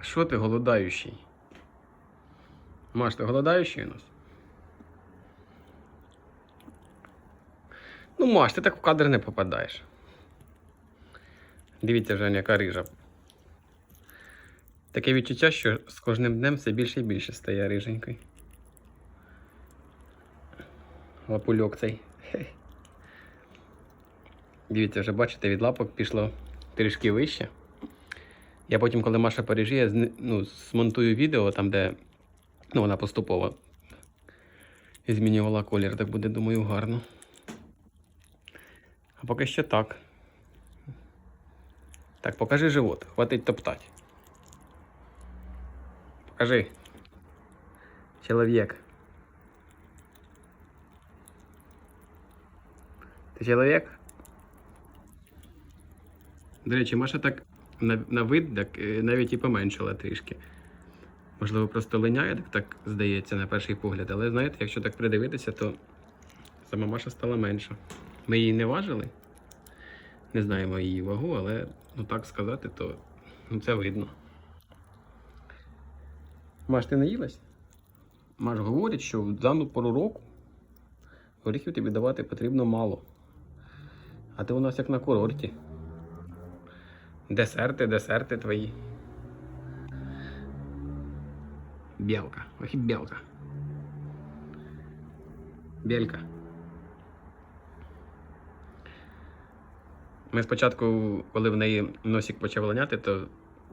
Що ти голодаючий? Маш, ти голодаючий у нас? Ну, Маш, ти так в кадр не попадаєш. Дивіться, Женя, яка рижа. Таке відчуття, що з кожним днем все більше і більше стає риженькою. Лапульок цей. Дивіться, вже бачите, від лапок пішло трішки вище. Я потім, коли Маша пережиє, зни- ну, змонтую відео там, де ну, вона поступово змінювала колір, так буде, думаю, гарно. А поки що так. Так, покажи живот. Хватить топтати. Покажи. Чоловік. Ти чоловік? До речі, Маша так на, на вид так, е, навіть і поменшила трішки. Можливо, просто линяє, так, так здається, на перший погляд. Але знаєте, якщо так придивитися, то сама Маша стала менша. Ми її не важили. Не знаємо її вагу, але ну так сказати, то ну, це видно. Маш, ти наїлась? Маш говорить, що в дану пору року горіхів тобі давати потрібно мало. А ти у нас як на курорті. Десерти, десерти твої. Білка. Ох і білка. Белька. Ми спочатку, коли в неї носик почав линяти, то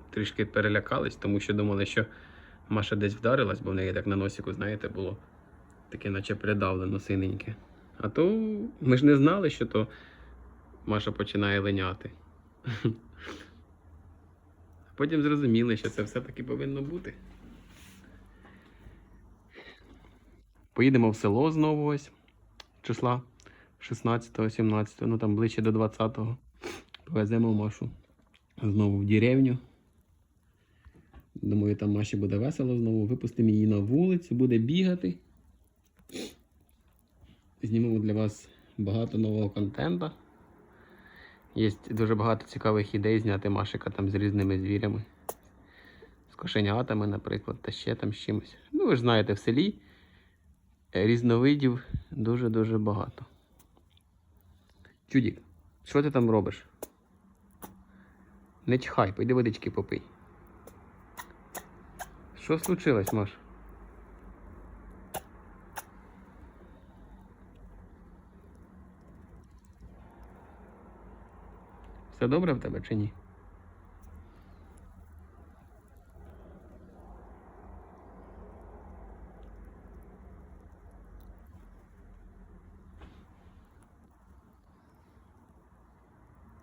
трішки перелякались, тому що думали, що Маша десь вдарилась, бо в неї так на носику, знаєте, було таке, наче придавлено синеньке. А то ми ж не знали, що то Маша починає линяти. Потім зрозуміли, що це все-таки повинно бути. Поїдемо в село знову ось числа 16-17, ну там ближче до 20-го. Повеземо Машу знову в деревню. Думаю, там Маші буде весело знову. Випустимо її на вулицю, буде бігати. Знімемо для вас багато нового контенту. Є дуже багато цікавих ідей зняти Машика там з різними звірями. З кошенятами, наприклад, та ще там з чимось. Ну, ви ж знаєте, в селі різновидів дуже-дуже багато. Чудік, що ти там робиш? Не чхай, пойди водички попий. Що случилось, Маш? Все добре в тебе чи ні?